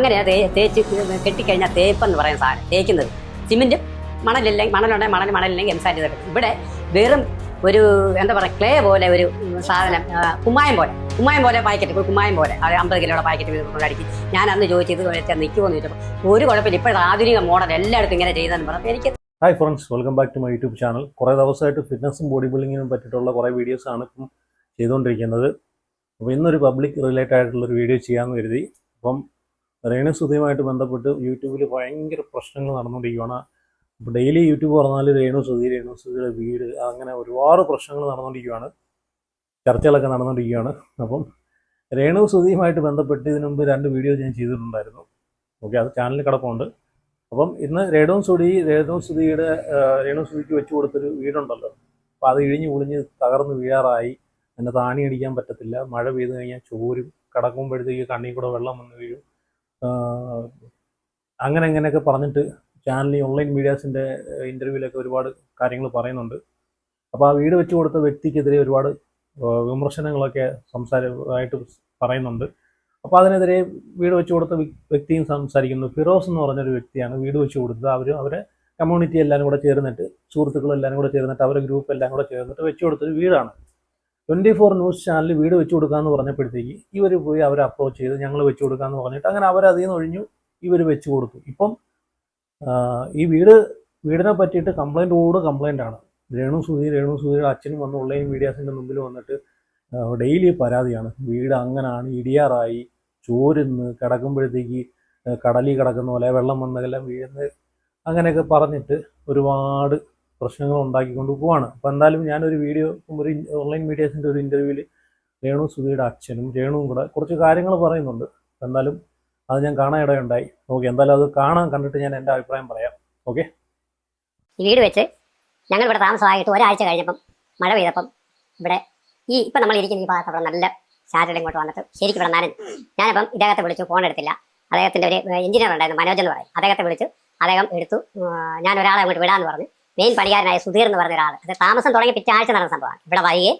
അങ്ങനെയാ തേ തേച്ച് കെട്ടിക്കഴിഞ്ഞാൽ തേപ്പെന്ന് പറയുന്ന സാധനം തേക്കുന്നത്. സിമെന്റ് മണലില്ലെങ്കിൽ മണലുണ്ടെങ്കിൽ മണൽ മണലില്ലെങ്കിൽ എംസാറ്റ് കിട്ടും ഇവിടെ വെറും ഒരു എന്താ പറയുക ക്ലേ പോലെ ഒരു സാധനം കുമ്മായം പോലെ. കുമ്മായം പോലെ പാക്കറ്റ് കുമ്മായം പോലെ. അത് അമ്പത് കിലോയുടെ പാക്കറ്റ് അടിക്കും. ഞാൻ അന്ന് ചോദിച്ചത് നിൽക്കുമെന്ന് ചോദിച്ചപ്പോൾ ഒരു കുഴപ്പമില്ല. ഇപ്പോഴത്തെ ആധുനിക മോഡൽ എല്ലായിടത്തും ഇങ്ങനെ ചെയ്തെന്ന് പറഞ്ഞു എനിക്ക് hi friends welcome back to my YouTube channel കുറേ ദിവസമായിട്ട് ഫിറ്റ്നസും ബോഡി ബിൽഡിങ്ങിനും പറ്റിയിട്ടുള്ള കുറേ വീഡിയോസാണ് ഇപ്പം ചെയ്തുകൊണ്ടിരിക്കുന്നത്. അപ്പോൾ ഇന്നൊരു പബ്ലിക് റിലേറ്റഡ് ആയിട്ടുള്ള ഒരു വീഡിയോ ചെയ്യാമെന്ന് കരുതി. അപ്പം റേണു സുധിയുമായിട്ട് ബന്ധപ്പെട്ട് യൂട്യൂബിൽ ഭയങ്കര പ്രശ്നങ്ങൾ നടന്നുകൊണ്ടിരിക്കുകയാണ് അപ്പോൾ ഡെയിലി യൂട്യൂബ് പറഞ്ഞാൽ രേണു സുധി രേണു സുധിയുടെ വീട് അങ്ങനെ ഒരുപാട് പ്രശ്നങ്ങൾ നടന്നുകൊണ്ടിരിക്കുകയാണ് ചർച്ചകളൊക്കെ നടന്നുകൊണ്ടിരിക്കുകയാണ് അപ്പം രേണു സുധിയുമായിട്ട് ബന്ധപ്പെട്ട് ഇതിനു മുമ്പ് രണ്ട് വീഡിയോ ഞാൻ ചെയ്തിട്ടുണ്ടായിരുന്നു. ഓക്കെ അത് ചാനലിൽ കിടപ്പുണ്ട്. അപ്പം ഇന്ന് രേണു സുധി രേണു സുധിയുടെ രേണു സുധിക്ക് വെച്ച് കൊടുത്തൊരു വീടുണ്ടല്ലോ. അപ്പം അത് ഇഴിഞ്ഞ് പൊളിഞ്ഞ് തകർന്ന് വീഴാറായി. എന്നെ താണി അടിക്കാൻ പറ്റത്തില്ല. മഴ പെയ്ത് കഴിഞ്ഞാൽ ചോരും. കിടക്കുമ്പോഴത്തേക്ക് കണ്ണിൽ കൂടെ വെള്ളം വന്ന് വീഴും. അങ്ങനെ അങ്ങനെയൊക്കെ പറഞ്ഞിട്ട് ചാനലിൽ ഓൺലൈൻ മീഡിയാസിന്റെ ഇന്റർവ്യൂവിലൊക്കെ ഒരുപാട് കാര്യങ്ങൾ പറയുന്നുണ്ട്. അപ്പോൾ ആ വീട് വെച്ച് കൊടുത്ത വ്യക്തിക്കെതിരെ ഒരുപാട് വിമർശനങ്ങളൊക്കെ സംസാരമായിട്ട് പറയുന്നുണ്ട്. അപ്പോൾ അതിനെതിരെ വീട് വെച്ച് കൊടുത്ത വ്യ- വ്യക്തിയും സംസാരിക്കുന്നു. ഫിറോസ് എന്ന് പറഞ്ഞൊരു വ്യക്തിയാണ് വീട് വെച്ച് കൊടുത്തത്. അവർ അവരെ കമ്മ്യൂണിറ്റി എല്ലാവരും കൂടെ ചേർന്നിട്ട് സുഹൃത്തുക്കൾ എല്ലാവരും കൂടെ ചേർന്നിട്ട് അവരുടെ ഗ്രൂപ്പ് എല്ലാം കൂടെ ചേർന്നിട്ട് വെച്ചു കൊടുത്തൊരു വീടാണ്. ട്വന്റി ഫോർ ന്യൂസ് ചാനലിൽ വീട് വെച്ച് കൊടുക്കാമെന്ന് പറഞ്ഞപ്പോഴത്തേക്ക് ഇവർ പോയി അവർ അപ്രോച്ച് ചെയ്ത് ഞങ്ങൾ വെച്ച് കൊടുക്കാമെന്ന് പറഞ്ഞിട്ട് അങ്ങനെ അവരതിൽ നിന്ന് ഒഴിഞ്ഞു ഇവർ വെച്ച് കൊടുത്തു. ഇപ്പം ഈ വീട് വീടിനെ പറ്റിയിട്ട് കംപ്ലൈന്റോട് കംപ്ലൈന്റ് ആണ് രേണു സുധി രേണു സുധിയുടെ അച്ഛനും വന്ന് ഓൺലൈൻ മീഡിയാസിന്റെ മുമ്പിൽ വന്നിട്ട് ഡെയിലി പരാതിയാണ്. വീട് അങ്ങനാണ് ഇടിയാറായി ചോരുന്ന് കിടക്കുമ്പോഴത്തേക്ക് കടലിൽ കിടക്കുന്ന പോലെ വെള്ളം വന്നെല്ലാം വീഴുന്ന. അങ്ങനെയൊക്കെ പറഞ്ഞിട്ട് ഒരുപാട് പ്രശ്നങ്ങൾ ഉണ്ടാക്കിക്കൊണ്ട് പോവാണ്. അപ്പോൾ എന്തായാലും ഞാനൊരു വീഡിയോ ഒരു ഓൺലൈൻ മീഡിയാസിന്റെ ഒരു ഇന്റർവ്യൂവിൽ രേണു സുധിയുടെ അച്ഛനും രേണുവും കൂടെ കുറച്ച് കാര്യങ്ങൾ പറയുന്നുണ്ട്. എന്തായാലും അത് ഞാൻ കാണാൻ ഇടയുണ്ടായി. ഓക്കെ എന്തായാലും അത് കാണാൻ കണ്ടിട്ട് ഞാൻ എന്റെ അഭിപ്രായം പറയാം. ഓക്കെ? ഈ വീട് വെച്ച് ഞങ്ങൾ ഇവിടെ താമസമായിട്ട് ഒരാഴ്ച കഴിഞ്ഞപ്പം മഴ പെയ്തപ്പം ഇവിടെ ഈ ഇപ്പം നമ്മൾ ഇരിക്കുന്ന ഈ ഭാഗത്ത് അവിടെ നല്ല സാറ്റർഡേ ഇങ്ങോട്ട് വന്നിട്ട് ശരിക്കും ഇവിടെ നനഞ്ഞു. ഞാനിപ്പം ഇദ്ദേഹത്തെ വിളിച്ചു ഫോൺ എടുത്തില്ല. അദ്ദേഹത്തിന്റെ ഒരു എഞ്ചിനീയർ ഉണ്ടായിരുന്നു മനോജ് എന്ന് പറയും. അദ്ദേഹത്തെ വിളിച്ചു അദ്ദേഹം എടുത്തു. ഞാൻ ഒരാളെ അങ്ങോട്ട് വിടാമെന്ന് പറഞ്ഞു. മെയിൻ പണിക്കാരനായ സുധീർ എന്ന് പറഞ്ഞ ഒരാൾ അത് താമസം തുടങ്ങി പിറ്റാഴ്ച നടന്ന സംഭവമാണ്. ഇവിടെ വൈകി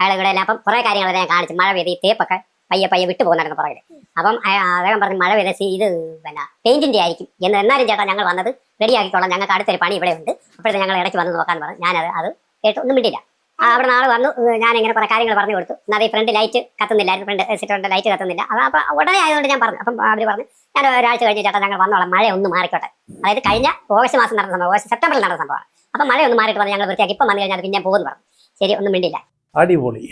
അയാൾ ഇവിടെ എല്ലാം അപ്പം കുറേ കാര്യങ്ങൾ ഞാൻ കാണിച്ചു. മഴ പെയ്ത് ഈ തേപ്പൊക്കെ പയ്യെ പയ്യെ വിട്ടു പോകുന്നുണ്ടെന്ന് പുറകിൽ. അപ്പം അദ്ദേഹം പറഞ്ഞു മഴ പെയ്ത ഇത് പിന്നെ പെയിന്റിന്റെ ആയിരിക്കും. എന്ന് എന്നാലും ചേട്ടാ ഞങ്ങൾ വന്നത് റെഡിയാക്കിക്കോളാം. ഞങ്ങൾക്ക് അടുത്തൊരു പണി ഇവിടെ ഉണ്ട്. അപ്പോഴത്തെ ഞങ്ങൾ ഇടയ്ക്ക് വന്ന് നോക്കാൻ പറഞ്ഞു. ഞാനത് അത് കേട്ട്. ഒന്നും മിണ്ടില്ല ആ, അവിടെ നാളെ വന്നു. ഞാൻ ഇങ്ങനെ കുറെ കാര്യങ്ങൾ പറഞ്ഞു കൊടുത്തു. എന്നാൽ ഈ ഫ്രണ്ട് ലൈറ്റ് കത്തുന്നില്ലായിരുന്നു. ഫ്രണ്ട് സിറ്ററിന്റെ ലൈറ്റ് കത്തുന്നില്ല. അത് അപ്പം ഉടനെ ആയതുകൊണ്ട് ഞാൻ പറഞ്ഞു. അപ്പം അവർ പറഞ്ഞു ഞാൻ ഒരാഴ്ച കഴിഞ്ഞ് ചേട്ടാ ഞങ്ങൾ വന്നോളാം. മഴ ഒന്ന് മാറിക്കോട്ടെ. അതായത് കഴിഞ്ഞ ഓഗസ്റ്റ് മാസം നടന്ന സംഭവം ഓഗസ്റ്റ് സെപ്റ്റംബറിൽ നടന്ന സംഭവമാണ്. അപ്പം മഴ ഒന്ന് മാറിയിട്ട് പറഞ്ഞു ഞങ്ങൾ വൃത്തിയാക്കി. ഇപ്പം വന്നു കഴിഞ്ഞാൽ പിന്നെ പോകുന്നു പറഞ്ഞു. ശരി ഒന്നും മിണ്ടില്ല അടിപൊളി.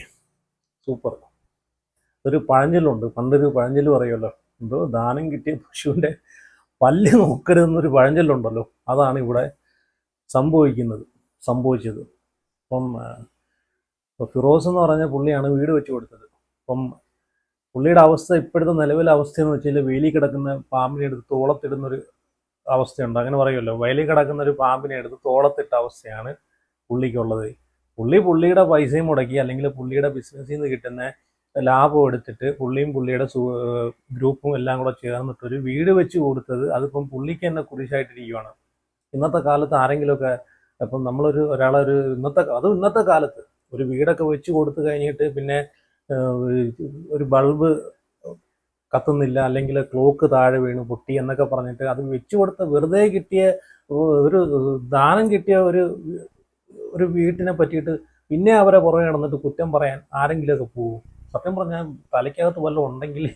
സൂപ്പർ. ഒരു പഴഞ്ചൊല്ലുണ്ട്. പണ്ടൊരു പഴഞ്ചൊല്ല് പറയുമല്ലോ. എന്തോ ദാനം കിട്ടിയ പശുവിന്റെ പല്ല് നോക്കരുതെന്നൊരു പഴഞ്ചൊല്ലുണ്ടല്ലോ. അതാണ് ഇവിടെ സംഭവിക്കുന്നത് സംഭവിച്ചത്. അപ്പം ഇപ്പൊ ഫിറോസ് എന്ന് പറഞ്ഞ പുള്ളിയാണ് വീട് വെച്ച് കൊടുത്തത്. അപ്പം പുള്ളിയുടെ അവസ്ഥ ഇപ്പോഴത്തെ നിലവിലെ അവസ്ഥ എന്ന് വെച്ചാൽ വേലി കിടക്കുന്ന പാമ്പിനെ എടുത്ത് തോളത്തിടുന്നൊരു അവസ്ഥയുണ്ട്. അങ്ങനെ പറയുമല്ലോ. വയലിൽ കിടക്കുന്ന ഒരു പാമ്പിനെ എടുത്ത് തോളത്തിട്ട അവസ്ഥയാണ് പുള്ളിക്കുള്ളത്. പുള്ളി പുള്ളിയുടെ പൈസയും മുടക്കി അല്ലെങ്കിൽ പുള്ളിയുടെ ബിസിനസ്സിൽ നിന്ന് കിട്ടുന്ന ലാഭം എടുത്തിട്ട് പുള്ളിയും പുള്ളിയുടെ ഗ്രൂപ്പും എല്ലാം കൂടെ ചേർന്നിട്ട് ഒരു വീട് വെച്ച് കൊടുത്തത് അതിപ്പം പുള്ളിക്ക് തന്നെ കുരിശായിട്ടിരിക്കുകയാണ് ഇന്നത്തെ കാലത്ത് ആരെങ്കിലുമൊക്കെ ഇപ്പം നമ്മളൊരു ഒരാളൊരു ഒരു ഇന്നത്തെ അതും ഇന്നത്തെ കാലത്ത് ഒരു വീടൊക്കെ വെച്ച് കൊടുത്തു കഴിഞ്ഞിട്ട് പിന്നെ ഒരു ബൾബ് കത്തുന്നില്ല അല്ലെങ്കിൽ ക്ലോക്ക് താഴെ വീണു പൊട്ടി എന്നൊക്കെ പറഞ്ഞിട്ട് അത് വെച്ചു കൊടുത്ത വെറുതെ കിട്ടിയ ഒരു ദാനം കിട്ടിയ ഒരു ഒരു വീട്ടിനെ പറ്റിയിട്ട് പിന്നെ അവരെ പുറകെ നടന്നിട്ട് കുറ്റം പറയാൻ ആരെങ്കിലുമൊക്കെ പോകും സത്യം പറഞ്ഞാൽ തലയ്ക്കകത്ത് വല്ലതും ഉണ്ടെങ്കിൽ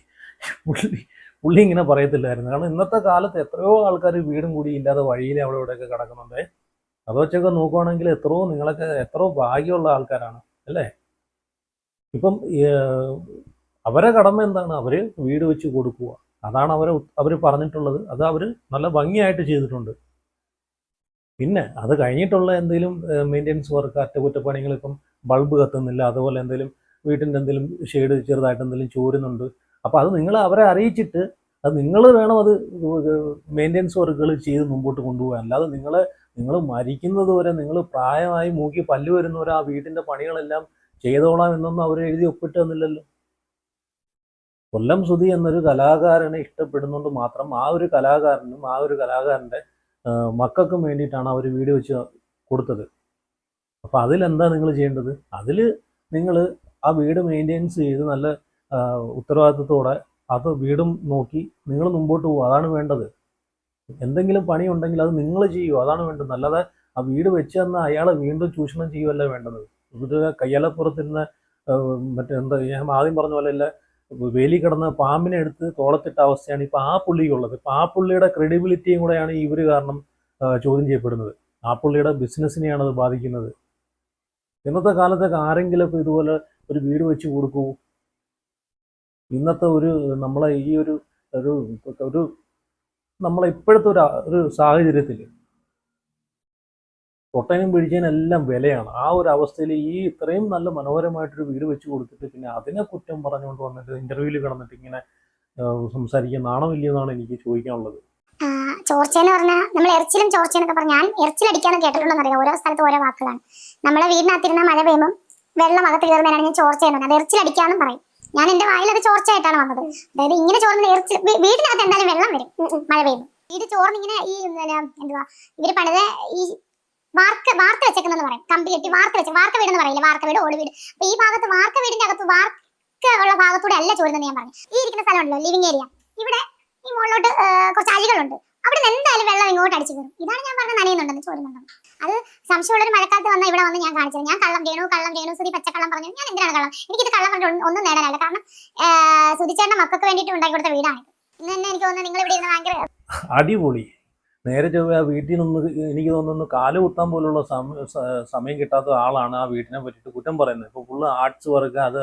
പുള്ളി പുള്ളി ഇങ്ങനെ പറയത്തില്ലായിരുന്നു. കാരണം ഇന്നത്തെ കാലത്ത് എത്രയോ ആൾക്കാർ വീടും കൂടി ഇല്ലാതെ വഴിയിൽ അവിടെ ഇവിടെയൊക്കെ കിടക്കുന്നുണ്ട്. അത് വെച്ചൊക്കെ നോക്കുവാണെങ്കിൽ എത്രയോ നിങ്ങളൊക്കെ എത്രയോ ഭാഗ്യമുള്ള ആൾക്കാരാണ് അല്ലേ? ഇപ്പം അവരെ കടമ എന്താണ്? അവർ വീട് വെച്ച് കൊടുക്കുക. അതാണ് അവരെ അവർ പറഞ്ഞിട്ടുള്ളത്. അത് അവർ നല്ല ഭംഗിയായിട്ട് ചെയ്തിട്ടുണ്ട്. പിന്നെ അത് കഴിഞ്ഞിട്ടുള്ള എന്തെങ്കിലും മെയിന്റെനൻസ് വർക്ക് അറ്റകുറ്റപ്പണികൾ ഇപ്പം ബൾബ് കത്തുന്നില്ല അതുപോലെ എന്തെങ്കിലും വീട്ടിന്റെ എന്തെങ്കിലും ഷെയ്ഡ് ചെറുതായിട്ട് എന്തെങ്കിലും ചോരുന്നുണ്ട്. അപ്പോൾ അത് നിങ്ങൾ അവരെ അറിയിച്ചിട്ട് അത് നിങ്ങൾ വേണം അത് മെയിന്റെനൻസ് വർക്കുകൾ ചെയ്ത് മുമ്പോട്ട് കൊണ്ടുപോകാൻ. അല്ലാതെ നിങ്ങൾ നിങ്ങൾ മരിക്കുന്നത് വരെ നിങ്ങൾ പ്രായമായി മൂക്കി പല്ല് വരുന്നവരെ ആ വീടിന്റെ പണികളെല്ലാം ചെയ്തോളാം എന്നൊന്നും അവർ എഴുതി ഒപ്പിട്ട് തന്നില്ലല്ലോ കൊല്ലം സുധി എന്നൊരു കലാകാരനെ ഇഷ്ടപ്പെടുന്നുണ്ട് മാത്രം ആ ഒരു കലാകാരനും ആ ഒരു കലാകാരന്റെ മക്കൾക്കും വേണ്ടിയിട്ടാണ് അവർ വീട് വെച്ച് കൊടുത്തത്. അപ്പോൾ അതിലെന്താ നിങ്ങൾ ചെയ്യേണ്ടത്? അതിൽ നിങ്ങൾ ആ വീട് മെയിന്റെനൻസ് ചെയ്ത് നല്ല ഉത്തരവാദിത്തത്തോടെ അത് വീടും നോക്കി നിങ്ങൾ മുമ്പോട്ട് പോകും അതാണ് വേണ്ടത്. എന്തെങ്കിലും പണി ഉണ്ടെങ്കിൽ അത് നിങ്ങൾ ചെയ്യൂ അതാണ് വേണ്ടത്. അല്ലാതെ ആ വീട് വെച്ച് തന്ന അയാളെ വീണ്ടും ചൂഷണം ചെയ്യുമല്ല വേണ്ടത്. ഇത് കയ്യാലപ്പുറത്തിരുന്ന മറ്റേ എന്താ ഞാൻ ആദ്യം പറഞ്ഞ പോലെ അല്ല വേലി കിടന്ന് പാമ്പിനെ എടുത്ത് തോളത്തിട്ട അവസ്ഥയാണ് ഇപ്പോൾ ആ പുള്ളിക്കുള്ളത്. ഇപ്പോൾ ആ പുള്ളിയുടെ ക്രെഡിബിലിറ്റിയും കൂടെയാണ് ഇവർ കാരണം ചോദ്യം ചെയ്യപ്പെടുന്നത്. ആ പുള്ളിയുടെ ബിസിനസ്സിനെയാണ് അത് ബാധിക്കുന്നത്. ഇന്നത്തെ കാലത്തൊക്കെ ആരെങ്കിലും ഇപ്പോൾ ഇതുപോലെ ഒരു വീട് വെച്ച് കൊടുക്കൂ? ഇന്നത്തെ ഒരു നമ്മളെ ഈ ഒരു ഒരു ഒരു നമ്മളെ ഇപ്പോഴത്തെ ഒരു ഒരു സാഹചര്യത്തിൽ തൊട്ടനും പിടിച്ചതിനും എല്ലാം വിലയാണ്. ആ ഒരു അവസ്ഥയിൽ ഈ ഇത്രയും നല്ല മനോഹരമായിട്ടൊരു വീട് വെച്ച് കൊടുത്തിട്ട് പിന്നെ അതിനെ കുറ്റം പറഞ്ഞുകൊണ്ട് വന്നിട്ട് ഇന്റർവ്യൂവിൽ കിടന്നിട്ട് ഇങ്ങനെ സംസാരിക്കാൻ നാണമില്ലെന്നാണ് എനിക്ക് ചോദിക്കാനുള്ളത്. ചോർച്ചയെന്ന് പറഞ്ഞാൽ നമ്മൾ എറിച്ചിലും ചോർച്ചയെന്നൊക്കെ പറഞ്ഞാൽ ഞാൻ എറിച്ചിലടിക്കാന്ന് കേട്ടിട്ടുണ്ടെന്ന് അറിയാം. ഓരോ സ്ഥലത്ത് ഓരോ വാക്കുകളാണ്. നമ്മളെ വീടിനകത്തിരുന്ന മഴ പെയ്യുമ്പോൾ വെള്ളം അകത്ത് കയറുന്നതിനാണ് ഞാൻ ചോർച്ചയെന്ന് പറഞ്ഞത്. അത് എറിച്ചിലടിക്കാന്നും പറയും. ഞാൻ എന്റെ വായിൽ അത് ചോർച്ചയായിട്ടാണ് വന്നത്. അതായത് ഇങ്ങനെ ചോർന്ന് നേർച്ച് വീടിനകത്ത് എന്തായാലും വെള്ളം വരും. മഴ പെയ്യും വീട് ചോർന്ന് ഇങ്ങനെ ഈ എന്താ എന്തുവാ ഇവർ പണിത ഈ വാർക്ക വാർത്ത വെച്ചേക്കുന്നെന്ന് പറയും. കമ്പി കെട്ടി വാർത്ത വെച്ച് വാർക്ക വീട് എന്ന് പറയില്ല? വാർക്ക വീട് ഓട് വീട്. അപ്പൊ ഈ ഭാഗത്ത് വാർക്ക വീടിന്റെ അകത്ത് വാർക്ക ഉള്ള ഭാഗത്തൂടെ അല്ല ചോരുന്നത് ഞാൻ പറഞ്ഞു. ഈ ഇരിക്കുന്ന സ്ഥലമുണ്ടല്ലോ ലിവിംഗ് ഏരിയ ഇവിടെ ഈ മുകളിലോട്ട് കുറച്ച് അഴികളുണ്ട്. അവിടെ നിന്ന് എന്തായാലും വെള്ളം ഇങ്ങോട്ട് അടിച്ചു കയറും. ഇതാണ് ഞാൻ പറഞ്ഞ നനയുന്നുണ്ടെന്ന് ചോരുന്നുണ്ടെന്ന് അത് സംശയമുള്ള ഒരു മഴക്കാലത്ത് വന്ന ഇവിടെ വന്ന് ഞാൻ കാണിച്ചത്. ഞാൻ കള്ളം രേണു കള്ളം രേണു സുതി പച്ചക്കള്ളം പറഞ്ഞു. ഞാൻ എന്തിനാണ് കള്ളം? എനിക്കിത് കള്ളം പറഞ്ഞിട്ട് ഒന്നും- നേടാനല്ല. കാരണം സുതിച്ചേട്ടന്റെ മക്കൾക്ക് വേണ്ടിയിട്ട് ഉണ്ടാക്കി കൊടുത്ത വീടാണ് ഇന്ന് തന്നെ എനിക്ക് തോന്നുന്നു നിങ്ങൾ ഇവിടെ ഇരുന്ന് ഭയങ്കര അടിപൊളി. നേരെ ചൊവ്വ ആ വീട്ടിൽ നിന്ന് എനിക്ക് തോന്നുന്നു കാൽ കുത്താൻ പോലുള്ള സമയം കിട്ടാത്ത ആളാണ് ആ വീട്ടിനെ പറ്റിയിട്ട് കുറ്റം പറയുന്നത്. ഇപ്പോൾ ഫുള്ള് ആർട്സ് വർക്ക് അത്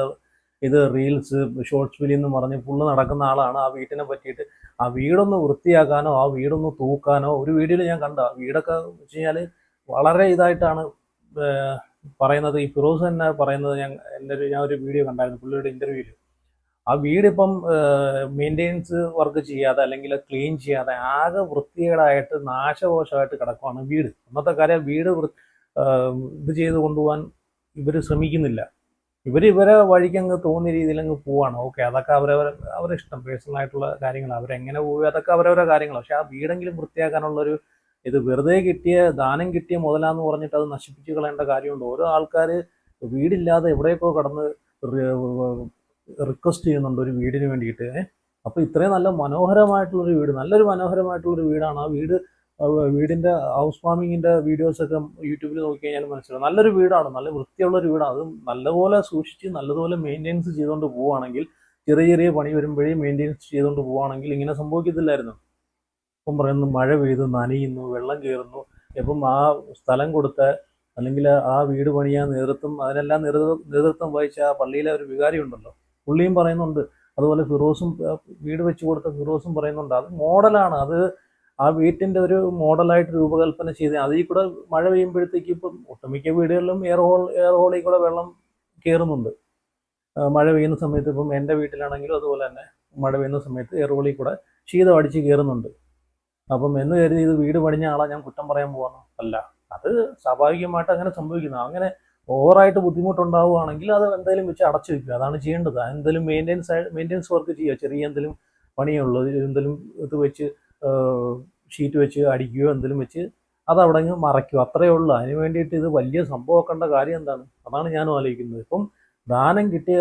ഇത് റീൽസ് ഷോർട്സ് ഫിലിം എന്ന് പറഞ്ഞ് ഫുള്ള് നടക്കുന്ന ആളാണ് ആ വീട്ടിനെ പറ്റിയിട്ട്. ആ വീടൊന്ന് വൃത്തിയാക്കാനോ ആ വീടൊന്ന് തൂക്കാനോ ഒരു വീഡിയോയിൽ ഞാൻ കണ്ട വീടൊക്കെ വെച്ച് കഴിഞ്ഞാൽ വളരെ ഇതായിട്ടാണ് പറയുന്നത്. ഈ ഫിറോസ് തന്നെ പറയുന്നത് ഞാൻ എന്റെ ഒരു ഞാൻ ഒരു വീഡിയോ കണ്ടായിരുന്നു പുള്ളിയുടെ ഇന്റർവ്യൂവിൽ ആ വീട് വീടിപ്പം മെയിന്റെനൻസ് വർക്ക് ചെയ്യാതെ അല്ലെങ്കിൽ ക്ലീൻ ചെയ്യാതെ ആകെ വൃത്തികേടായിട്ട് നാശകോശമായിട്ട് കിടക്കുവാണ് വീട്. അന്നത്തെ കാര്യം വീട് ഇത് ചെയ്ത് കൊണ്ടുപോകാൻ ഇവർ ശ്രമിക്കുന്നില്ല. ഇവർ ഇവരെ വഴിക്ക് അങ്ങ് തോന്നിയ രീതിയിൽ അങ്ങ് പോവാണ്. ഓക്കെ അതൊക്കെ അവരവർ അവരെ ഇഷ്ടം. പേഴ്സണൽ ആയിട്ടുള്ള കാര്യങ്ങൾ അവരെങ്ങനെ പോവുക അതൊക്കെ അവരവരുടെ കാര്യങ്ങൾ പക്ഷെ ആ വീടെങ്കിലും വൃത്തിയാക്കാനുള്ള ഒരു ഇത് വെറുതെ കിട്ടിയ ദാനം കിട്ടിയ മുതലാന്ന് പറഞ്ഞിട്ട് അത് നശിപ്പിച്ച് കളയേണ്ട കാര്യമുണ്ട്. ഓരോ ആൾക്കാർ വീടില്ലാതെ എവിടെയൊക്കെ കടന്ന് റിക്വസ്റ്റ് ചെയ്യുന്നുണ്ട് ഒരു വീടിന് വേണ്ടിയിട്ട്. അപ്പോൾ അപ്പൊ ഇത്രയും നല്ല മനോഹരമായിട്ടുള്ളൊരു വീട് നല്ലൊരു മനോഹരമായിട്ടുള്ളൊരു വീടാണ്. ആ വീട് വീടിന്റെ ഹൗസ് ഫാമിങ്ങിന്റെ വീഡിയോസൊക്കെ യൂട്യൂബിൽ നോക്കി കഴിഞ്ഞാൽ മനസ്സിലാവും. നല്ലൊരു വീടാണ് നല്ല വൃത്തിയുള്ള ഒരു വീടാണ്. അത് നല്ലപോലെ സൂക്ഷിച്ച് നല്ലതുപോലെ മെയിന്റെനൻസ് ചെയ്തുകൊണ്ട് പോവുകയാണെങ്കിൽ ചെറിയ ചെറിയ പണി വരുമ്പോഴേ മെയിന്റെനൻസ് ചെയ്തുകൊണ്ട് പോവുകയാണെങ്കിൽ ഇങ്ങനെ സംഭവിക്കത്തില്ലായിരുന്നു? ഇപ്പം പറയുന്നു മഴ പെയ്തു നനയുന്നു വെള്ളം കയറുന്നു. ഇപ്പം ആ സ്ഥലം കൊടുത്ത അല്ലെങ്കിൽ ആ വീട് പണിയാൻ നേതൃത്വം അതിനെല്ലാം നേതൃത്വം വഹിച്ച ആ പള്ളിയിലെ ഒരു വികാരി ഉണ്ടല്ലോ പുള്ളിയും പറയുന്നുണ്ട് അതുപോലെ ഫിറോസും വീട് വെച്ചു കൊടുത്ത ഫിറോസും പറയുന്നുണ്ട് അത് മോഡലാണ്. അത് ആ വീട്ടിന്റെ ഒരു മോഡലായിട്ട് രൂപകൽപ്പന ചെയ്ത് അതിൽ കൂടെ മഴ പെയ്യുമ്പോഴത്തേക്ക് ഇപ്പം ഒട്ടുമിക്ക വീടുകളിലും എയർ ഹോൾ എയർ ഹോളിൽ കൂടെ വെള്ളം കയറുന്നുണ്ട്. മഴ പെയ്യുന്ന സമയത്ത് ഇപ്പം എന്റെ വീട്ടിലാണെങ്കിലും അതുപോലെ തന്നെ മഴ പെയ്യുന്ന സമയത്ത് എയർ ഹോളിൽ കൂടെ ശീതം അടിച്ച് കയറുന്നുണ്ട്. അപ്പം എന്ന് കരുതി ഇത് വീട് പണിഞ്ഞ ആളാ ഞാൻ കുറ്റം പറയാൻ പോവാണ് അല്ല. അത് സ്വാഭാവികമായിട്ട് അങ്ങനെ സംഭവിക്കുന്നു. അങ്ങനെ ഓവറായിട്ട് ബുദ്ധിമുട്ടുണ്ടാവുകയാണെങ്കിൽ അത് എന്തെങ്കിലും വെച്ച് അടച്ചു വെക്കുക. അതാണ് ചെയ്യേണ്ടത്. എന്തെങ്കിലും മെയിന്റെനൻസ് മെയിന്റെനൻസ് വർക്ക് ചെയ്യുക. ചെറിയ എന്തെങ്കിലും പണിയുള്ളൂ എന്തെങ്കിലും ഇത് വെച്ച് ഷീറ്റ് വെച്ച് അടിക്കുകയോ എന്തെങ്കിലും വെച്ച് അത് അവിടെ അങ്ങ് മറയ്ക്കും അത്രയേ ഉള്ളൂ. അതിന് വേണ്ടിയിട്ട് ഇത് വലിയ സംഭവമാക്കേണ്ട കാര്യം എന്താണ്? അതാണ് ഞാനും ആലോചിക്കുന്നത്. ഇപ്പം ദാനം കിട്ടിയ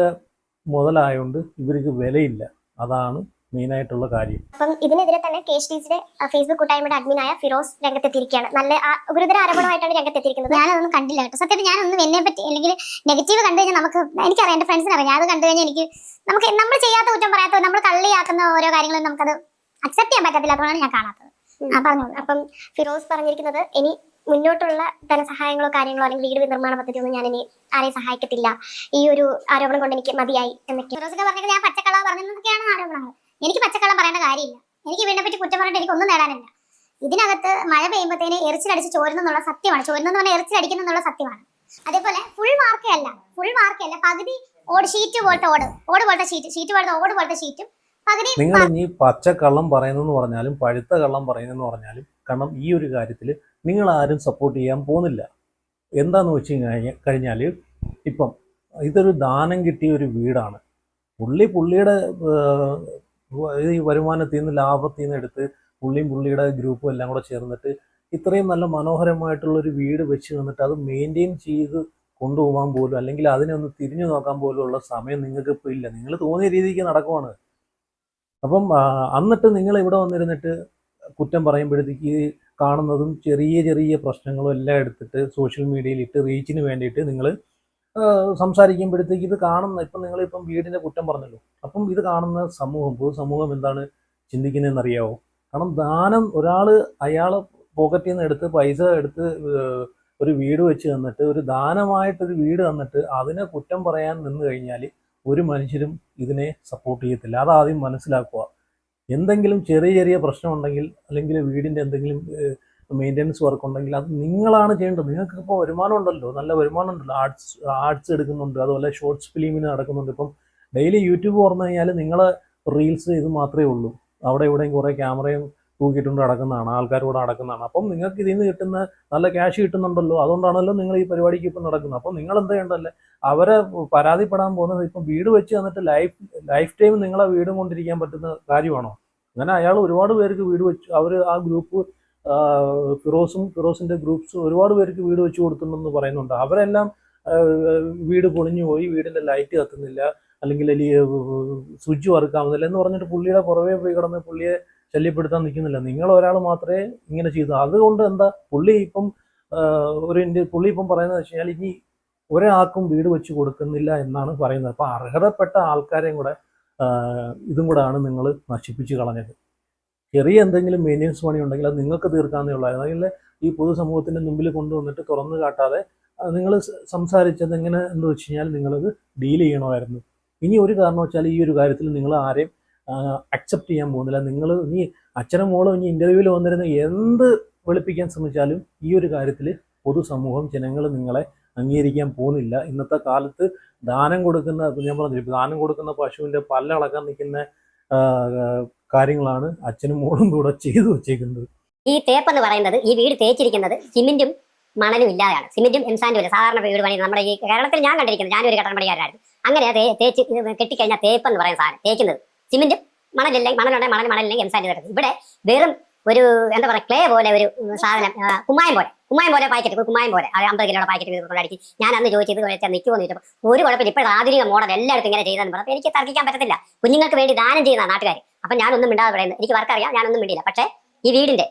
മുതലായതുകൊണ്ട് ഇവർക്ക് വിലയില്ല. അതാണ് മെയിനായിട്ടുള്ള കാര്യം. അപ്പം ഇതിനെതിരെ തന്നെ കെ എച്ച് ഡിസിയുടെ ഫേസ്ബുക്ക് കൂട്ടായ്മയുടെ അഡ്മിനായ ഫിറോസ് രംഗത്തെത്തിയിരിക്കുകയാണ്. നല്ല ഗുരുതര ആരോപണമായിട്ടാണ് രംഗത്തെത്തിയിരിക്കുന്നത്. ഞാനതൊന്നും കണ്ടില്ല കേട്ടോ. സത്യത്തിൽ ഞാനൊന്നും എന്നെ പറ്റി അല്ലെങ്കിൽ നെഗറ്റീവ് കണ്ടു കഴിഞ്ഞാൽ നമുക്ക് എനിക്കറിയാം എന്റെ ഫ്രണ്ട്സിന് അറിയാം ഞാൻ അത് കണ്ടു കഴിഞ്ഞാൽ എനിക്ക് നമുക്ക് നമ്മൾ ചെയ്യാത്ത കുറ്റം പറയാത്ത നമ്മൾ കള്ളിയാക്കുന്ന ഓരോ കാര്യങ്ങളും നമുക്കത് അക്സെപ്റ്റ് ചെയ്യാൻ പറ്റത്തില്ല. അതുകൊണ്ടാണ് ഞാൻ കാണാത്തത്. ആ പറഞ്ഞോളൂ. അപ്പം ഫിറോസ് പറഞ്ഞിരിക്കുന്നത് ഇനി മുന്നോട്ടുള്ള ധനസഹായങ്ങളോ കാര്യങ്ങളോ അല്ലെങ്കിൽ വീട് നിർമ്മാണ പദ്ധതി ഒന്നും ഞാൻ ഇനി ആരെയും സഹായിക്കത്തില്ല. ഈ ഒരു ആരോപണം കൊണ്ട് എനിക്ക് മതിയായി എന്നൊക്കെ. ഫിറോസൊക്കെ പറഞ്ഞത് ഞാൻ പച്ചക്കളവ് പറഞ്ഞതൊക്കെയാണ് ആരോപണങ്ങൾ. എനിക്ക് പച്ചക്കള്ളം പറയേണ്ട കാര്യമില്ല. എനിക്ക് വീടിനെ പറ്റി കുറ്റം പറഞ്ഞിട്ട് എനിക്ക് ഒന്നും നേടാനില്ല. ഇതിനകത്ത് മഴ പെയ്യുമ്പോഴത്തേന് എറിച്ചിലടിച്ച് ചോരുന്നുള്ള സത്യമാണ്. ചോരുന്നെന്ന് പറഞ്ഞാൽ എറിച്ചിലടിക്കുന്നുള്ള സത്യമാണ്. അതേപോലെ ഫുൾ വാർക്കയല്ല ഫുൾ വാർക്കയല്ല. പകുതി ഓട് ഷീറ്റ് പോലത്തെ ഓട് ഓട് പോലത്തെ ഷീറ്റ് ഷീറ്റ് പോലത്തെ ഓട് പോലത്തെ ഷീറ്റും പകുതി നിങ്ങൾ ഈ പച്ചക്കള്ളം കള്ളം പറയുന്നെന്ന് പറഞ്ഞാലും പഴുത്ത കള്ളം പറയുന്നെന്ന് പറഞ്ഞാലും കാരണം ഈ ഒരു കാര്യത്തിൽ നിങ്ങൾ ആരും സപ്പോർട്ട് ചെയ്യാൻ പോകുന്നില്ല. എന്താന്ന് വെച്ച് കഴിഞ്ഞാൽ കഴിഞ്ഞാൽ ഇപ്പം ഇതൊരു ദാനം കിട്ടിയ ഒരു വീടാണ്. പുള്ളി പുള്ളിയുടെ ഈ വരുമാനത്തിൽ നിന്ന് ലാഭത്തിൽ നിന്ന് എടുത്ത് പുള്ളിയും പുള്ളിയുടെ ഗ്രൂപ്പും എല്ലാം കൂടെ ചേർന്നിട്ട് ഇത്രയും നല്ല മനോഹരമായിട്ടുള്ള ഒരു വീട് വെച്ച് തന്നിട്ട് അത് മെയിന്റെയിൻ ചെയ്ത് കൊണ്ടുപോകാൻ പോലും അല്ലെങ്കിൽ അതിനെ ഒന്ന് തിരിഞ്ഞു നോക്കാൻ പോലും ഉള്ള സമയം നിങ്ങൾക്ക് ഇപ്പോൾ ഇല്ല. നിങ്ങൾ തോന്നിയ രീതിക്ക് നടക്കുവാണ്. അപ്പം എന്നിട്ട് നിങ്ങൾ ഇവിടെ വന്നിരുന്നിട്ട് കുറ്റം പറയുമ്പോഴത്തേക്ക് കാണുന്നതും ചെറിയ ചെറിയ പ്രശ്നങ്ങളും എല്ലാം എടുത്തിട്ട് സോഷ്യൽ മീഡിയയിൽ ഇട്ട് റീച്ചിന് വേണ്ടിയിട്ട് നിങ്ങൾ സംസാരിക്കുമ്പോഴത്തേക്ക് ഇത് കാണുന്ന ഇപ്പം നിങ്ങളിപ്പം വീടിന്റെ കുറ്റം പറഞ്ഞല്ലോ. അപ്പം ഇത് കാണുന്ന സമൂഹം പൊതുസമൂഹം എന്താണ് ചിന്തിക്കുന്നതെന്ന് അറിയാവോ കാരണം ദാനം ഒരാൾ അയാൾ പോക്കറ്റിൽ നിന്ന് എടുത്ത് പൈസ എടുത്ത് ഒരു വീട് വെച്ച് തന്നിട്ട് ഒരു ദാനമായിട്ടൊരു വീട് തന്നിട്ട് അതിനെ കുറ്റം പറയാൻ നിന്ന് കഴിഞ്ഞാൽ ഒരു മനുഷ്യരും ഇതിനെ സപ്പോർട്ട് ചെയ്യത്തില്ല. അതാദ്യം മനസ്സിലാക്കുക. എന്തെങ്കിലും ചെറിയ ചെറിയ പ്രശ്നമുണ്ടെങ്കിൽ അല്ലെങ്കിൽ വീടിന്റെ എന്തെങ്കിലും മെയിന്റനൻസ് വർക്ക് ഉണ്ടെങ്കിൽ അത് നിങ്ങളാണ് ചെയ്യേണ്ടത്. നിങ്ങൾക്ക് ഇപ്പോൾ വരുമാനം ഉണ്ടല്ലോ നല്ല വരുമാനം ഉണ്ടല്ലോ ആർട്സ് ആർട്സ് എടുക്കുന്നുണ്ട്. അതുപോലെ ഷോർട്സ് ഫിലിമിന് നടക്കുന്നുണ്ട്. ഇപ്പം ഡെയിലി യൂട്യൂബ് തുറന്നു കഴിഞ്ഞാൽ നിങ്ങൾ റീൽസ് ഇത് മാത്രമേ ഉള്ളൂ. അവിടെ ഇവിടെയും കുറേ ക്യാമറയും തൂക്കിയിട്ടുണ്ട് നടക്കുന്നതാണ്. ആൾക്കാരോട് നടക്കുന്നതാണ്. അപ്പം നിങ്ങൾക്ക് ഇതിൽ നിന്ന് കിട്ടുന്ന നല്ല ക്യാഷ് കിട്ടുന്നുണ്ടല്ലോ. അതുകൊണ്ടാണല്ലോ നിങ്ങൾ ഈ പരിപാടിക്ക് ഇപ്പം നടക്കുന്നത്. അപ്പം നിങ്ങൾ എന്ത് ചെയ്യേണ്ടല്ലേ അവരെ പരാതിപ്പെടാൻ പോകുന്നത് ഇപ്പം വീട് വെച്ച് തന്നിട്ട് ലൈഫ് ലൈഫ് ടൈം നിങ്ങളെ വീടും കൊണ്ടിരിക്കാൻ പറ്റുന്ന കാര്യമാണോ? അങ്ങനെ അയാൾ ഒരുപാട് പേർക്ക് വീട് വെച്ച് അവർ ആ ഗ്രൂപ്പ് ഫിറോസും ഫിറോസിന്റെ ഗ്രൂപ്പ്സും ഒരുപാട് പേർക്ക് വീട് വെച്ച് കൊടുത്തിട്ടുണ്ടെന്ന് പറയുന്നുണ്ട്. അവരെല്ലാം വീട് പൊളിഞ്ഞു പോയി വീടിന്റെ ലൈറ്റ് കത്തുന്നില്ല അല്ലെങ്കിൽ അല്ലെങ്കിൽ സ്വിച്ച് വർക്കാവുന്നില്ല എന്ന് പറഞ്ഞിട്ട് പുള്ളിയുടെ പുറവേ പോയി കിടന്ന് പുള്ളിയെ ശല്യപ്പെടുത്താൻ നിൽക്കുന്നില്ല. നിങ്ങൾ ഒരാൾ മാത്രമേ ഇങ്ങനെ ചെയ്തു അതുകൊണ്ട് എന്താ പുള്ളി ഇപ്പം ഒരു ഇന്ത്യ- പുള്ളി ഇപ്പം പറയുന്നത് വെച്ച് കഴിഞ്ഞാൽ ഇനി ഒരാൾക്കും വീട് വെച്ച് കൊടുക്കുന്നില്ല എന്നാണ് പറയുന്നത്. അപ്പോൾ അർഹതപ്പെട്ട ആൾക്കാരെയും കൂടെ ഇതും കൂടെയാണ് നിങ്ങൾ നശിപ്പിച്ച് കളഞ്ഞത്. ചെറിയ എന്തെങ്കിലും മെയിന്റെനൻസ് പണി ഉണ്ടെങ്കിൽ അത് നിങ്ങൾക്ക് തീർക്കാവുന്നേ ഉള്ളൂ. അല്ലെങ്കിൽ ഈ പൊതുസമൂഹത്തിന്റെ മുമ്പിൽ കൊണ്ടുവന്നിട്ട് തുറന്നു കാട്ടാതെ നിങ്ങൾ സംസാരിച്ചത് എങ്ങനെ എന്ന് വെച്ച് കഴിഞ്ഞാൽ നിങ്ങളത് ഡീൽ ചെയ്യണമായിരുന്നു. ഇനി ഒരു കാരണം വെച്ചാൽ ഈ ഒരു കാര്യത്തിൽ നിങ്ങൾ ആരെയും അക്സെപ്റ്റ് ചെയ്യാൻ പോകുന്നില്ല. നിങ്ങൾ ഇനി അച്ഛനും മോളും ഇനി ഇന്റർവ്യൂവിൽ വന്നിരുന്ന എന്ത് വെളുപ്പിക്കാൻ ശ്രമിച്ചാലും ഈ ഒരു കാര്യത്തിൽ പൊതുസമൂഹം ജനങ്ങൾ നിങ്ങളെ അംഗീകരിക്കാൻ പോകുന്നില്ല. ഇന്നത്തെ കാലത്ത് ദാനം കൊടുക്കുന്ന ഞാൻ പറഞ്ഞു ദാനം കൊടുക്കുന്ന പശുവിന്റെ പല്ലളക്കാൻ നിൽക്കുന്ന കാര്യങ്ങളാണ് അച്ഛനും മോളും കൂടെ ചെയ്തു വെച്ചേക്കുന്നത്. ഈ തേപ്പ് എന്ന് പറയുന്നത് ഈ വീട് തേച്ചിരിക്കുന്നത് സിമെന്റും മണലും ഇല്ലാതെയാണ്. സിമെന്റും എംസാൻഡും ഇല്ല സാധാരണ വീട് പണി നമ്മുടെ ഈ കേരളത്തിൽ ഞാൻ കണ്ടിരിക്കുന്നത് ഞാനൊരു കട്ടൻ പണിക്കാരനായിരുന്നു. അങ്ങനെ തേച്ച് കെട്ടിക്കഴിഞ്ഞാൽ തേപ്പ് എന്ന് പറയുന്ന സാധനം തേക്കുന്നത് സിമെന്റും മണലില്ലെങ്കിൽ മണലുണ്ടെങ്കിൽ മണൽ മണലില്ലെങ്കിൽ എംസാൻഡ് ഇവിടെ വെറും ഒരു എന്താ പറയുക ക്ലേ പോലെ ഒരു സാധനം കുമ്മായം പോലെ. കുമ്മായം പോലെ പാക്കറ്റ് കുമ്മായം പോലെ അത് അമ്പത് കിലോയുടെ വീട് അടിച്ച് ഞാൻ അന്ന് ചോദിച്ചത് വെച്ചാൽ നിൽക്കുമെന്ന് ചോദിച്ചപ്പോൾ ഒരു കുഴപ്പമില്ല. ഇപ്പോഴത്തെ ആധുനിക മോഡൽ എല്ലായിടത്തും ഇങ്ങനെ ചെയ്തെന്ന് പറഞ്ഞു എനിക്ക് തർക്കിക്കാൻ പറ്റത്തില്ല. കുഞ്ഞുങ്ങൾക്ക് വേണ്ടി ദാനം ചെയ്യുന്ന നാട്ടുകാർ അപ്പം ഞാനൊന്നും മിണ്ടാതെ പറയുന്നത് എനിക്ക് വർക്കറിയാം ഞാനൊന്നും മിണ്ടില്ല പക്ഷേ ഈ വീടിന്റെ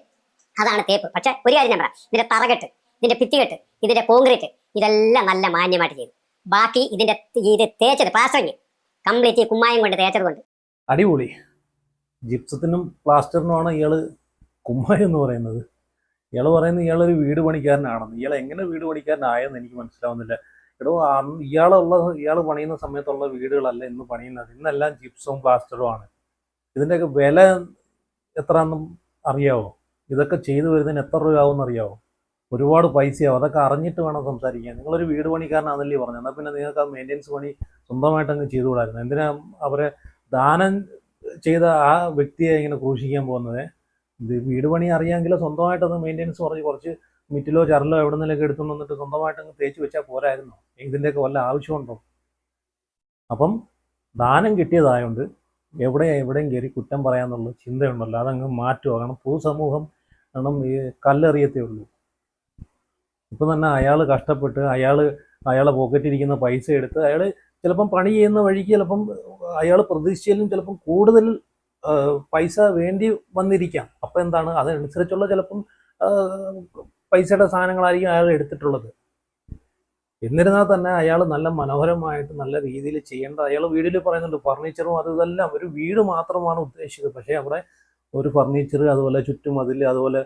അതാണ് തേപ്പ്. പക്ഷേ ഒരു കാര്യം ഞാൻ പറയാം. ഇതിന്റെ തറകെട്ട് ഇതിന്റെ ഭിത്തികെട്ട് ഇതിന്റെ കോൺക്രീറ്റ് ഇതെല്ലാം നല്ല മാന്യമായിട്ട് ചെയ്തു. ബാക്കി ഇതിന്റെ ഇത് തേച്ചത് പ്ലാസ്റ്ററിങ്. കംപ്ലീറ്റ് കുമ്മായം കൊണ്ട് തേച്ചത് കൊണ്ട്. അടിപൊളി. ജിപ്സത്തിനും പ്ലാസ്റ്ററിനുമാണ് ഇയാൾ കുമ്മായം എന്ന് പറയുന്നത്. ഇയാൾ പറയുന്നത് ഇയാളൊരു വീട് പണിക്കാരനാണെന്ന്. ഇയാൾ എങ്ങനെ വീട് പണിക്കാരനായെന്ന് എനിക്ക് മനസ്സിലാവുന്നില്ല. എടോ ഇയാളുള്ള ഇയാൾ പണിയുന്ന സമയത്തുള്ള വീടുകളല്ല ഇന്ന് പണിയുന്നത്. ഇന്നെല്ലാം ജിപ്സും പ്ലാസ്റ്ററും ആണ്. ഇതിന്റെയൊക്കെ വില എത്രയാണെന്നും അറിയാവോ? ഇതൊക്കെ ചെയ്തു വരുന്നതിന് എത്ര രൂപയാവും അറിയാവോ? ഒരുപാട് പൈസയാവും. അതൊക്കെ അറിഞ്ഞിട്ട് വേണം സംസാരിക്കാൻ. നിങ്ങളൊരു വീട് പണിക്കാരനാണെന്നല്ലേ പറഞ്ഞു എന്നാൽ പിന്നെ നിങ്ങൾക്ക് ആ മെയിന്റെനൻസ് പണി സ്വന്തമായിട്ട് അങ്ങ് ചെയ്തുകൂടായിരുന്നു. എന്തിനാ അവരെ ദാനം ചെയ്ത ആ വ്യക്തിയെ ഇങ്ങനെ ക്രൂശിക്കാൻ പോകുന്നത്? ഇത് വീട് പണി അറിയാമെങ്കിൽ സ്വന്തമായിട്ട് അത് മെയിന്റെനൻസ് പറഞ്ഞ് കുറച്ച് മിറ്റിലോ ചരലോ എവിടെ നിന്നൊക്കെ എടുത്തുകൊണ്ട് വന്നിട്ട് സ്വന്തമായിട്ട് അങ്ങ് തേച്ച് വെച്ചാൽ പോരായിരുന്നോ. ഇതിന്റെയൊക്കെ വല്ല ആവശ്യമുണ്ടോ? അപ്പം ദാനം കിട്ടിയതായതുകൊണ്ട് എവിടെ എവിടെയും കയറി കുറ്റം പറയാന്നുള്ള ചിന്തയുണ്ടല്ലോ. അതങ്ങ് മാറ്റുക. കാരണം പൊതുസമൂഹം കാരണം ഈ കല്ലെറിയത്തേ ഉള്ളൂ. ഇപ്പം തന്നെ അയാൾ കഷ്ടപ്പെട്ട് അയാൾ അയാളെ പോക്കറ്റിരിക്കുന്ന പൈസ എടുത്ത് അയാൾ ചിലപ്പം പണി ചെയ്യുന്ന വഴിക്ക് ചിലപ്പം അയാൾ പ്രതീക്ഷിച്ചാലും ചിലപ്പം കൂടുതൽ പൈസ വേണ്ടി വന്നിരിക്കാം. അപ്പം എന്താണ്? അതനുസരിച്ചുള്ള ചിലപ്പം പൈസയുടെ സാധനങ്ങളായിരിക്കും അയാൾ എടുത്തിട്ടുള്ളത്. എന്നിരുന്നാൽ തന്നെ അയാൾ നല്ല മനോഹരമായിട്ട് നല്ല രീതിയിൽ ചെയ്യേണ്ട അയാൾ വീടിൽ പറയുന്നുണ്ട് ഫർണിച്ചറും അത് ഇതെല്ലാം ഒരു വീട് മാത്രമാണ് ഉദ്ദേശിച്ചത്. പക്ഷേ അവിടെ ഒരു ഫർണിച്ചർ അതുപോലെ ചുറ്റും അതിൽ അതുപോലെ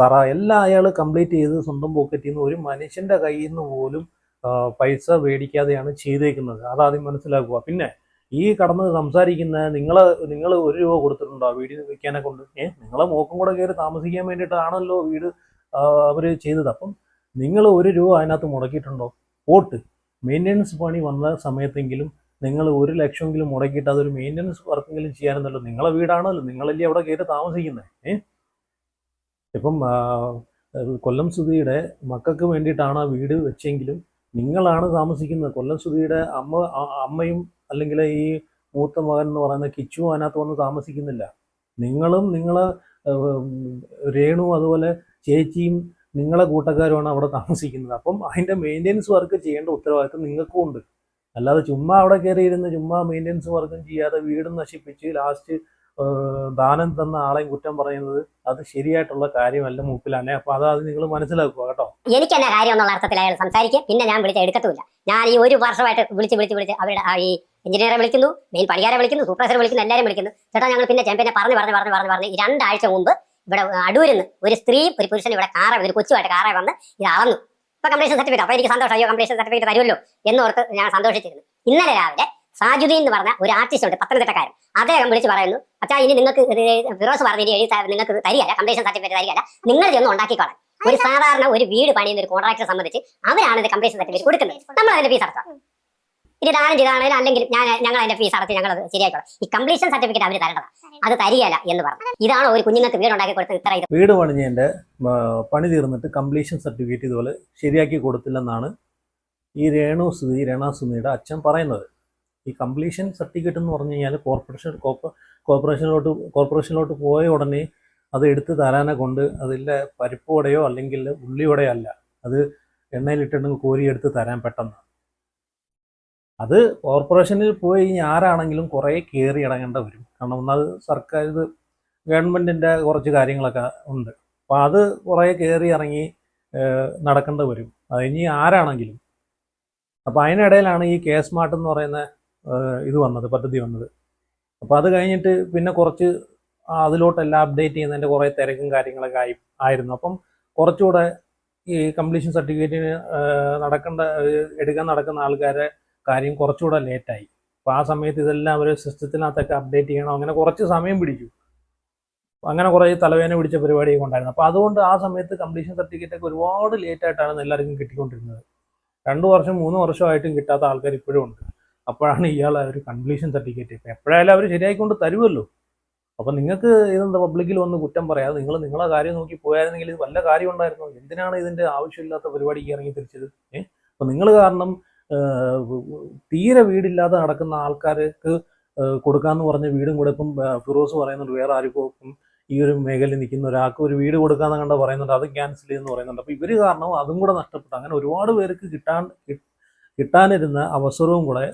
തറ എല്ലാം അയാൾ കംപ്ലീറ്റ് ചെയ്ത് സ്വന്തം പോക്കറ്റിൽ നിന്ന് ഒരു മനുഷ്യന്റെ കയ്യിൽ നിന്ന് പോലും പൈസ മേടിക്കാതെയാണ് ചെയ്തേക്കുന്നത്. അതാദ്യം മനസ്സിലാക്കുക. പിന്നെ ഈ കടന്ന് സംസാരിക്കുന്ന നിങ്ങൾ നിങ്ങൾ ഒരു രൂപ കൊടുത്തിട്ടുണ്ടോ? വീട് വെക്കാനെ കൊണ്ട്? ഏഹ് നിങ്ങളെ മോക്കും കൂടെ കയറി താമസിക്കാൻ വേണ്ടിയിട്ടാണല്ലോ വീട് അവർ ചെയ്തത്. അപ്പം നിങ്ങൾ ഒരു രൂപ അതിനകത്ത് മുടക്കിയിട്ടുണ്ടോ? പോട്ട് മെയിന്റനൻസ് പണി വന്ന സമയത്തെങ്കിലും നിങ്ങൾ ഒരു ലക്ഷമെങ്കിലും മുടക്കിയിട്ട് അതൊരു മെയിന്റനൻസ് വർക്കെങ്കിലും ചെയ്യാനെന്നല്ലോ നിങ്ങളെ വീടാണല്ലോ. നിങ്ങളല്ലേ അവിടെ കയറി താമസിക്കുന്നത് ഏഹ് ഇപ്പം കൊല്ലം സുധിയുടെ മക്കൾക്ക് വേണ്ടിയിട്ടാണ് ആ വീട് വെച്ചെങ്കിലും നിങ്ങളാണ് താമസിക്കുന്നത്. കൊല്ലം സുധിയുടെ അമ്മ അമ്മയും അല്ലെങ്കിൽ ഈ മൂത്ത മകൻ എന്ന് പറയുന്ന കിച്ചു അതിനകത്ത് വന്ന് താമസിക്കുന്നില്ല. നിങ്ങളും നിങ്ങളെ രേണു അതുപോലെ ചേച്ചിയും നിങ്ങളെ കൂട്ടക്കാരുമാണ് അവിടെ താമസിക്കുന്നത്. അപ്പം അതിന്റെ മെയിന്റെനൻസ് വർക്ക് ചെയ്യേണ്ട ഉത്തരവാദിത്വം നിങ്ങൾക്കും ഉണ്ട്. അല്ലാതെ ചുമ്മാ അവിടെ കയറിയിരുന്ന് ചുമ്മാ മെയിന്റെനൻസ് വർക്കും ചെയ്യാതെ വീടും നശിപ്പിച്ച് ലാസ്റ്റ് ദാനം തന്ന ആളെയും കുറ്റം പറയുന്നത് അത് ശരിയായിട്ടുള്ള കാര്യമല്ല മൂപ്പിലാനെ അപ്പൊ അത് നിങ്ങൾ മനസ്സിലാക്കുക കേട്ടോ. എനിക്ക് എന്നാ കാര്യം എന്നുള്ള അർത്ഥത്തിൽ അയാൾ സംസാരിക്കും പിന്നെ ഞാൻ വിളിച്ച എടുക്കത്തുമില്ല. ഞാൻ ഈ ഒരു വർഷമായിട്ട് വിളിച്ച് വിളിച്ച് വിളിച്ച് അവരുടെ ഈ എഞ്ചിനീയറെ വിളിക്കുന്നു മെയിൻ പണിക്കാരെ വിളിക്കുന്നു സൂപ്പർവൈസറെ വിളിക്കുന്നു എല്ലാവരും വിളിക്കുന്നു. ചേട്ടാ ഞങ്ങൾ പിന്നെ ചെമ്പിനെ പറഞ്ഞു പറഞ്ഞു പറഞ്ഞു പറഞ്ഞു പറഞ്ഞ് ഈ രണ്ടാഴ്ച മുമ്പ് ഇവിടെ അടൂരിന്ന് ഒരു സ്ത്രീ ഒരു പുരുഷൻ ഇവിടെ കാറ ഒരു കൊച്ചുമായിട്ട് കാറായി വന്ന് ഇത് അളന്നു. ഇപ്പൊ കംപ്ലീഷൻ സർട്ടിഫിക്കറ്റ് അപ്പൊ എനിക്ക് സന്തോഷം. അയ്യോ കംപ്ലീഷൻ സർട്ടിഫിക്കറ്റ് തരുമല്ലോ എന്നോർത്ത് ഞാൻ സന്തോഷിച്ചിരുന്നു. ഇന്നലെ രാവിലെ സാജുദ്ദീൻ എന്ന് പറഞ്ഞ ഒരു ആർട്ടിസ്റ്റ് ഉണ്ട് പത്തനംതിട്ടക്കാരൻ. അദ്ദേഹം വിളിച്ച് പറയുന്നു അച്ഛാ ഇനി നിങ്ങൾക്ക് ഫിറോസ് പറഞ്ഞു ഇനി എഴുതി നിങ്ങൾക്ക് തരികയല്ല കംപ്ലീഷൻ സർട്ടിഫിക്കറ്റ് തരികയല്ല. നിങ്ങൾ ഇതൊന്നും ഉണ്ടാക്കിക്കോളാം. ഒരു സാധാരണ ഒരു വീട് പണിയുന്ന ഒരു കോൺട്രാക്ടറെ സംബന്ധിച്ച് അവരാണ് ഇത് കംപ്ലീഷൻ സർട്ടിഫിക്കറ്റ് കൊടുക്കുന്നത്. നമ്മൾ അതിന്റെ ഫീസ് അടക്കാം ഇനി ദാനം ചെയ്താണെങ്കിലും അല്ലെങ്കിൽ ഞാൻ ഞങ്ങൾ അതിന്റെ ഫീസ് അടച്ച് ഞങ്ങൾ അത് ശരിയായിക്കോളാം ഈ കംപ്ലീഷൻ സർട്ടിഫിക്കറ്റ് അവർ തരേണ്ടതാണ്. അത് തരികയല്ല എന്ന് പറഞ്ഞു. ഇതാണ് ഒരു കുഞ്ഞുങ്ങൾക്ക് വീട് ഉണ്ടാക്കി കൊടുത്ത് ഇത്ര വീട് പണിഞ്ഞതിന്റെ പണി തീർന്നിട്ട് കംപ്ലീഷൻ സർട്ടിഫിക്കറ്റ് ഇതുപോലെ ശരിയാക്കി കൊടുത്തില്ലെന്നാണ് ഈ രേണു സുധി രേണാ സുധിയുടെ അച്ഛൻ പറയുന്നത്. ഈ കംപ്ലീഷൻ സർട്ടിഫിക്കറ്റ് എന്ന് പറഞ്ഞു കഴിഞ്ഞാൽ കോർപ്പറേഷൻ കോർപ്പറേഷനിലോട്ട് കോർപ്പറേഷനിലോട്ട് പോയ ഉടനെ അത് എടുത്ത് തരാനെ കൊണ്ട് അതിലെ പരിപ്പോടെയോ അല്ലെങ്കിൽ ഉള്ളിയോടെയോ അല്ല. അത് എണ്ണയിലിട്ടുണ്ടെങ്കിൽ കോരി എടുത്ത് തരാൻ പെട്ടെന്ന്. അത് കോർപ്പറേഷനിൽ പോയി കഴിഞ്ഞാൽ ആരാണെങ്കിലും കുറേ കയറി ഇടങ്ങേണ്ട വരും. കാരണം ഒന്നത് സർക്കാർ ഇത് ഗവൺമെന്റിന്റെ കുറച്ച് കാര്യങ്ങളൊക്കെ ഉണ്ട്. അപ്പോൾ അത് കുറേ കയറി ഇറങ്ങി നടക്കേണ്ട വരും. അത് ഇനി ആരാണെങ്കിലും. അപ്പോൾ അതിനിടയിലാണ് ഈ കെ സ്മാർട്ട് എന്ന് പറയുന്ന ഇത് വന്നത് പദ്ധതി വന്നത്. അപ്പോൾ അത് കഴിഞ്ഞിട്ട് പിന്നെ കുറച്ച് അതിലോട്ടെല്ലാം അപ്ഡേറ്റ് ചെയ്യുന്നതിന്റെ കുറേ തിരക്കും കാര്യങ്ങളൊക്കെ ആയി ആയിരുന്നു. അപ്പം കുറച്ചുകൂടെ ഈ കംപ്ലീഷൻ സർട്ടിഫിക്കറ്റിന് നടക്കേണ്ട എടുക്കാൻ നടക്കുന്ന ആൾക്കാരെ കാര്യം കുറച്ചുകൂടെ ലേറ്റായി അപ്പോൾ ആ സമയത്ത് ഇതെല്ലാം അവർ സിസ്റ്റത്തിനകത്തൊക്കെ അപ്ഡേറ്റ് ചെയ്യണം അങ്ങനെ കുറച്ച് സമയം പിടിച്ചു. അങ്ങനെ കുറേ തലവേദന പിടിച്ച പരിപാടിയൊക്കെ ഉണ്ടായിരുന്നു. അപ്പോൾ അതുകൊണ്ട് ആ സമയത്ത് കംപ്ലീഷൻ സർട്ടിഫിക്കറ്റൊക്കെ ഒരുപാട് ലേറ്റായിട്ടാണ് എല്ലാവർക്കും കിട്ടിക്കൊണ്ടിരുന്നത്. രണ്ട് വർഷം മൂന്ന് വർഷമായിട്ടും കിട്ടാത്ത ആൾക്കാർ ഇപ്പോഴും ഉണ്ട്. അപ്പോഴാണ് ഇയാൾ ഒരു കംപ്ലീഷൻ സർട്ടിഫിക്കറ്റ് ഇപ്പം എപ്പോഴായാലും അവർ ശരിയായിക്കൊണ്ട് തരുമല്ലോ അപ്പം നിങ്ങൾക്ക് ഇതെന്താ പബ്ലിക്കിൽ വന്ന് കുറ്റം പറയാതെ നിങ്ങൾ നിങ്ങളെ കാര്യം നോക്കി പോയായിരുന്നെങ്കിൽ ഇത് വല്ല കാര്യം ഉണ്ടായിരുന്നു? എന്തിനാണ് ഇതിന്റെ ആവശ്യമില്ലാത്ത പരിപാടിക്ക് ഇറങ്ങി തിരിച്ചത്? ഏഹ് അപ്പം നിങ്ങൾ കാരണം തീരെ വീടില്ലാതെ നടക്കുന്ന ആൾക്കാർക്ക് കൊടുക്കാമെന്ന് പറഞ്ഞ വീടും കൂടെ ഇപ്പം ഫിറോസ് പറയുന്നുണ്ട് വേറെ ആർക്കും ഈ ഒരു മേഖലയിൽ നിൽക്കുന്ന ഒരാൾക്ക് ഒരു വീട് കൊടുക്കാന്ന് കണ്ട പറയുന്നുണ്ട്. അത് ക്യാൻസൽ ചെയ്യുന്നു പറയുന്നുണ്ട്. അപ്പോൾ ഇവർ കാരണം അതും കൂടെ നഷ്ടപ്പെട്ടു. അങ്ങനെ ഒരുപാട് പേർക്ക് കിട്ടാൻ കിട്ടാനിരുന്ന അവസരവും കൂടെ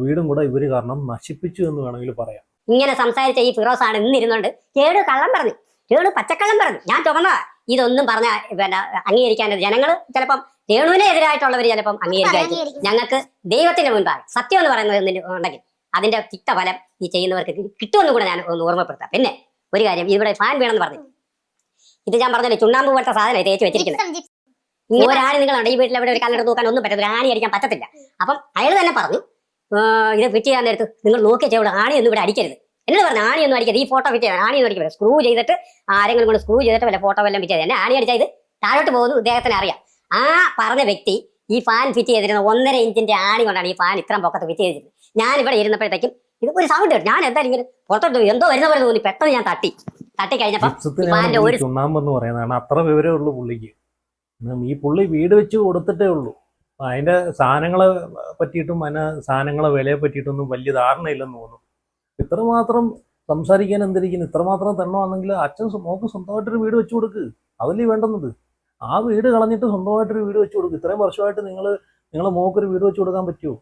വീടും കൂടെ ഇവർ കാരണം നശിപ്പിച്ചു എന്ന് വേണമെങ്കിൽ പറയാം. ഇങ്ങനെ സംസാരിച്ച ഈ ഫിറോസ് ആണ് ഇന്നിരുന്നുണ്ട് കേട് കള്ളം പറഞ്ഞു കേട് പച്ചക്കള്ളം പറഞ്ഞു. ഞാൻ ചുമന്നതാ. ഇതൊന്നും പറഞ്ഞ പിന്നെ അംഗീകരിക്കാൻ ജനങ്ങൾ ചിലപ്പം രേണുവിനെ എതിരായിട്ടുള്ളവർ ചിലപ്പം അംഗീകരിക്കായിരിക്കും ഞങ്ങൾക്ക് ദൈവത്തിന്റെ മുൻപാകെ സത്യം എന്ന് പറയുന്നത് ഉണ്ടെങ്കിൽ അതിന്റെ തിക്തഫലം ഈ ചെയ്യുന്നവർക്ക് കിട്ടുമെന്ന് കൂടെ ഞാൻ ഒന്ന് ഓർമ്മപ്പെടുത്താം. പിന്നെ ഒരു കാര്യം ഇവിടെ ഫാൻ വേണമെന്ന് പറഞ്ഞു. ഇത് ഞാൻ പറഞ്ഞല്ലോ ചുണ്ണാമ്പ് പോലത്തെ സാധനം തേച്ച് വെച്ചിരിക്കുന്നത് ഒരാണി നിങ്ങളുണ്ട് ഈ വീട്ടിൽ അവിടെ ഒരു കല്ലെടുത്ത് നോക്കാൻ ഒന്നും പറ്റത്തില്ല. ആണി അടിക്കാൻ പറ്റത്തില്ല. അപ്പം അയാൾ തന്നെ പറഞ്ഞു "ആ, ഇത് ഫിറ്റ് ചെയ്യാൻ നേരത്ത് നിങ്ങൾ നോക്കിയ ചെവിടെ ആണി ഒന്നും ഇവിടെ അടിക്കരുത്. എന്നോട് പറഞ്ഞു ആണി ഒന്നും അടിക്കരുത്. ഈ ഫോട്ടോ ഫിറ്റ് ചെയ്യാൻ ആണി ഒന്നും അടിക്കരുത്. സ്ക്രൂ ചെയ്തിട്ട് ആരെങ്കിലും കൊണ്ട് സ്ക്രൂ ചെയ്തിട്ട് വല്ല ഫോട്ടോ വല്ലതും ഫിറ്റ് ചെയ്ത് എന്നെ ആണി അടിച്ചാൽ ഇത്? താഴോട്ട് പോകുന്നു ഇദ്ദേഹത്തിന് അറിയാം. ആ പറഞ്ഞ വ്യക്തി ഈ ഫാൻ ഫിറ്റ് ചെയ്തിരുന്ന ഒന്നര ഇഞ്ചിന്റെ ആണി കൊണ്ടാണ് ഈ ഫാൻ ഇത്രയും പൊക്കത്ത് ഫിറ്റ് ചെയ്തിരുന്നത്. ഞാൻ ഇവിടെ ഇരുന്നപ്പോഴത്തേക്കും ഇത് ഒരു സൗണ്ട് കേട്ടു. ഞാൻ എന്തായാലും ഇങ്ങനെ പുറത്തോട്ട് എന്തോ വരുന്ന പോലെ തോന്നി. പെട്ടെന്ന് ഞാൻ തട്ടി. തട്ടി കാരണം അത്ര വിവരമുള്ളൂ പുള്ളിക്ക്. ഈ പുള്ളി വീട് വെച്ച് കൊടുത്തിട്ടേ ഉള്ളൂ. അതിന്റെ സാധനങ്ങളെ പറ്റിയിട്ടും അതിന് സാധനങ്ങളെ വിലയെ പറ്റിയിട്ടൊന്നും വലിയ ധാരണയില്ലെന്ന് തോന്നുന്നു. ഇത്രമാത്രം സംസാരിക്കാൻ എന്തിരിക്കുന്നു? ഇത്രമാത്രം തരണമാണെങ്കിൽ അച്ഛൻ മോക്ക് സ്വന്തമായിട്ടൊരു വീട് വെച്ചു കൊടുക്ക്. അതല്ലേ വേണ്ടുന്നത്? ആ വീട് കളഞ്ഞിട്ട് സ്വന്തമായിട്ടൊരു വീട് വെച്ചു കൊടുക്കും. ഇത്രയും വർഷമായിട്ട് നിങ്ങൾ നിങ്ങളെ മോക്കൊരു വീട് വെച്ചു കൊടുക്കാൻ പറ്റുമോ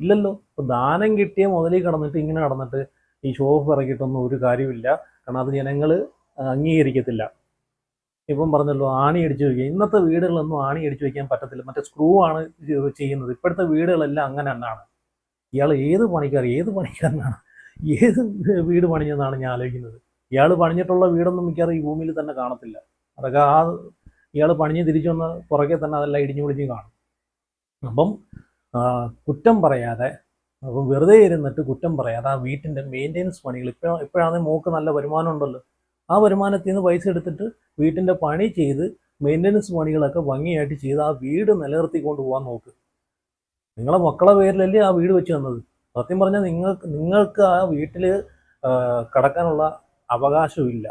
ഇല്ലല്ലോ. ഇപ്പൊ ദാനം കിട്ടിയ മുതലിൽ കടന്നിട്ട് ഇങ്ങനെ കടന്നിട്ട് ഈ ഷോഫ് ഇറക്കിയിട്ടൊന്നും ഒരു കാര്യമില്ല കാരണം അത് ജനങ്ങൾ അംഗീകരിക്കത്തില്ല. ഇപ്പം പറഞ്ഞല്ലോ ആണി അടിച്ചു വയ്ക്കുക ഇന്നത്തെ വീടുകളൊന്നും ആണി അടിച്ചു വയ്ക്കാൻ പറ്റത്തില്ല. മറ്റേ സ്ക്രൂ ആണ് ചെയ്യുന്നത്. ഇപ്പോഴത്തെ വീടുകളെല്ലാം അങ്ങനെ തന്നെയാണ്. ഇയാൾ ഏത് പണിക്കാർ ഏത് പണിക്കാരനാണ്? ഏത് വീട് പണിഞ്ഞെന്നാണ് ഞാൻ ആലോചിക്കുന്നത്. ഇയാൾ പണിഞ്ഞിട്ടുള്ള വീടൊന്നും മിക്കവാറും ഈ ഭൂമിയിൽ തന്നെ കാണത്തില്ല. അതൊക്കെ ആ ഇയാൾ പണിഞ്ഞ് തിരിച്ചു വന്ന പുറകെ തന്നെ അതെല്ലാം ഇടിഞ്ഞു പൊളിഞ്ഞ് കാണും. അപ്പം കുറ്റം പറയാതെ അപ്പം വെറുതെ ഇരുന്നിട്ട് കുറ്റം പറയാതെ ആ വീട്ടിന്റെ മെയിന്റെനൻസ് പണികൾ ഇപ്പോൾ ഇപ്പോഴാണെങ്കിൽ മോക്ക് നല്ല വരുമാനം ഉണ്ടല്ലോ. ആ വരുമാനത്തിൽ നിന്ന് പൈസ എടുത്തിട്ട് വീട്ടിന്റെ പണി ചെയ്ത് മെയിന്റനൻസ് പണികളൊക്കെ ഭംഗിയായിട്ട് ചെയ്ത് ആ വീട് നിലനിർത്തിക്കൊണ്ട് പോകാൻ നോക്ക്. നിങ്ങളെ മക്കളെ പേരിലല്ലേ ആ വീട് വെച്ച് തന്നത്? സത്യം പറഞ്ഞാൽ നിങ്ങൾക്ക് നിങ്ങൾക്ക് ആ വീട്ടിൽ കടക്കാനുള്ള അവകാശമില്ല.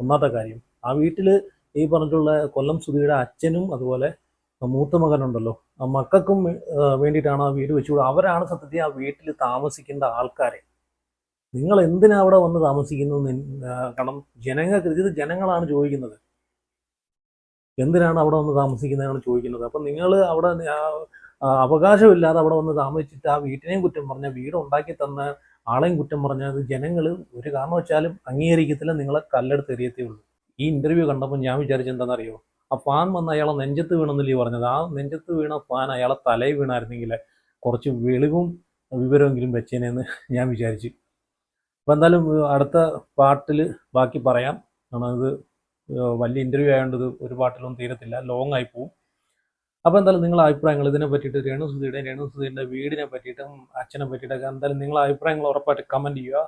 ഒന്നാമത്തെ കാര്യം ആ വീട്ടിൽ ഈ പറഞ്ഞിട്ടുള്ള കൊല്ലം സുധിയുടെ അച്ഛനും അതുപോലെ മൂത്ത മകനുണ്ടല്ലോ. ആ മക്കൾക്കും വേണ്ടിയിട്ടാണ് ആ വീട് വെച്ചുകൂടുക അവരാണ് സത്യത്തിൽ ആ വീട്ടിൽ താമസിക്കേണ്ട ആൾക്കാരെ. നിങ്ങൾ എന്തിനാ അവിടെ വന്ന് താമസിക്കുന്നു കാരണം ജനങ്ങൾക്ക് ഇത് ജനങ്ങളാണ് ചോദിക്കുന്നത്. എന്തിനാണ് അവിടെ വന്ന് താമസിക്കുന്നതെന്നാണ് ചോദിക്കുന്നത്. അപ്പം നിങ്ങൾ അവിടെ അവകാശമില്ലാതെ അവിടെ വന്ന് താമസിച്ചിട്ട് ആ വീട്ടിനെയും കുറ്റം പറഞ്ഞ വീട് ഉണ്ടാക്കി തന്ന ആളെയും കുറ്റം പറഞ്ഞാൽ അത് ജനങ്ങൾ ഒരു കാരണവശാലും അംഗീകരിക്കത്തില്ല നിങ്ങളെ കല്ലെടുത്ത് എറിയത്തേ ഉള്ളൂ. ഈ ഇന്റർവ്യൂ കണ്ടപ്പോൾ ഞാൻ വിചാരിച്ചെന്താണെന്നറിയോ ആ ഫാൻ വന്ന് അയാളെ നെഞ്ചത്ത് വീണെന്നല്ലേ പറഞ്ഞത്. ആ നെഞ്ചത്ത് വീണ ഫാൻ അയാളെ തലയിൽ വീണായിരുന്നെങ്കിൽ കുറച്ച് വെളിവും വിവരമെങ്കിലും വെച്ചേനെന്ന് ഞാൻ വിചാരിച്ചു. അപ്പം എന്തായാലും അടുത്ത പാട്ടിൽ ബാക്കി പറയാം. കാരണം ഇത് വലിയ ഇന്റർവ്യൂ ആയതുകൊണ്ട് ഇത് ഒരു പാട്ടിലൊന്നും തീരത്തില്ല. ലോങ് ആയി പോവും. അപ്പോൾ എന്തായാലും നിങ്ങളുടെ അഭിപ്രായങ്ങൾ ഇതിനെ പറ്റിയിട്ട് രേണു സുധീരുടെ രേണു സുധീരിന്റെ വീടിനെ പറ്റിയിട്ടും അച്ഛനെ പറ്റിയിട്ടൊക്കെ എന്തായാലും നിങ്ങളുടെ അഭിപ്രായങ്ങൾ ഉറപ്പായിട്ട് കമന്റ് ചെയ്യുക.